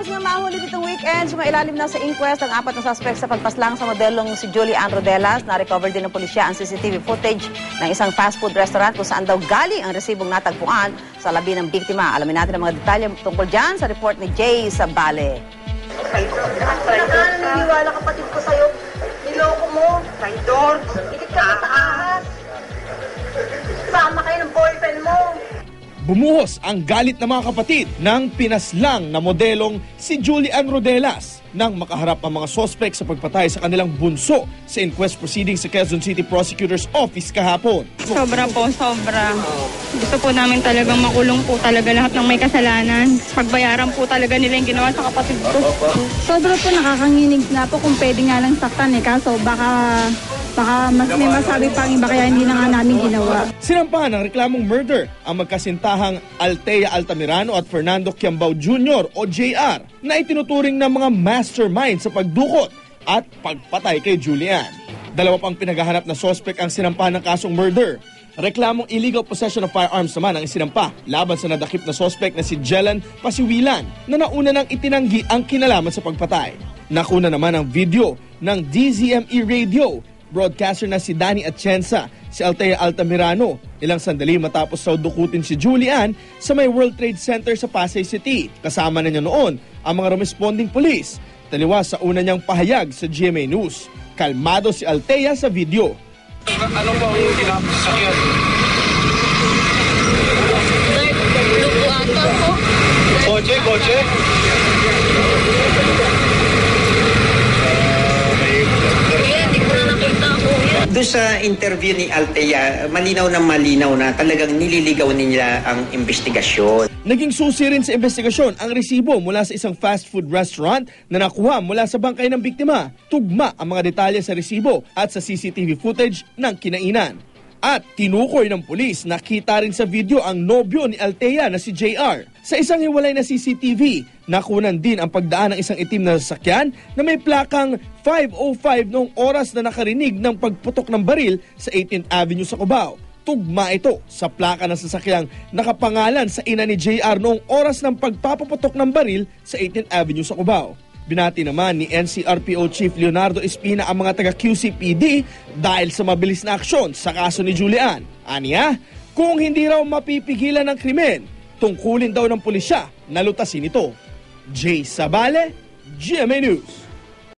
Matapos nga mahuli nitong weekend, sumailalim na sa inquest ang apat na suspect sa pagpaslang sa modelong si Julie Ann Rodelas. Na-recover din ng pulisya ang CCTV footage ng isang fast food restaurant kung saan daw galing ang resibong natagpuan sa labi ng biktima. Alamin natin ang mga detalye tungkol dyan sa report ni Jay Sabale. Nakano naniniwala kapatid ko sa'yo. Niloko mo. Traidor. Ikit ka Bumuhos ang galit ng mga kapatid ng pinaslang na modelong si Julian Rodelas nang makaharap ang mga sospek sa pagpatay sa kanilang bunso sa inquest proceedings sa Quezon City Prosecutor's Office kahapon. Sobra po, sobra. Gusto po namin talagang makulong po talaga lahat ng may kasalanan. Pagbayaran po talaga nila yung ginawa sa kapatid ko. Sobra po nakakanginig na po kung pwede nga lang saktan eh. Kaso baka, baka mas may masabi pang iba kaya hindi na nga namin ginawa. Sinampahan ng reklamong murder ang magkasintahang Altea Altamirano at Fernando Kiambao Jr. o JR na itinuturing ng mga mastermind sa pagdukot at pagpatay kay Julian. Dalawa pang pinaghahanap na sospek ang sinampahan ng kasong murder. Reklamong illegal possession of firearms naman ang isinampa laban sa nadakip na sospek na si Jelan Pasiwilan na nauna nang itinanggi ang kinalaman sa pagpatay. Nakuna naman ang video ng DZME Radio broadcaster na si Danny Atienza, si Altea Altamirano, ilang sandali matapos daw dukutin si Julian sa may World Trade Center sa Pasay City. Kasama na niya noon ang mga responding police. Taliwas sa una niyang pahayag sa GMA News. Kalmado si Altea sa video. Ano po yung kinapasakyan? Kotse, kotse? Doon sa interview ni Altea, malinaw na malinaw na talagang nililigaw nila ang investigasyon. Naging susi rin sa investigasyon ang resibo mula sa isang fast food restaurant na nakuha mula sa bangkay ng biktima. Tugma ang mga detalye sa resibo at sa CCTV footage ng kinainan. At tinukoy ng pulis na kita rin sa video ang nobyo ni Altea na si JR. Sa isang hiwalay na CCTV, nakunan din ang pagdaan ng isang itim na sasakyan na may plakang 505 noong oras na nakarinig ng pagputok ng baril sa 18th Avenue sa Cubao. Tugma ito sa plaka ng sasakyang nakapangalan sa ina ni JR noong oras ng pagpapaputok ng baril sa 18th Avenue sa Cubao. Binati naman ni NCRPO Chief Leonardo Espina ang mga taga QCPD dahil sa mabilis na aksyon sa kaso ni Julian. Aniya, kung hindi raw mapipigilan ng krimen, tungkulin daw ng pulisya na lutasin ito. Jay Sabale, GMA News.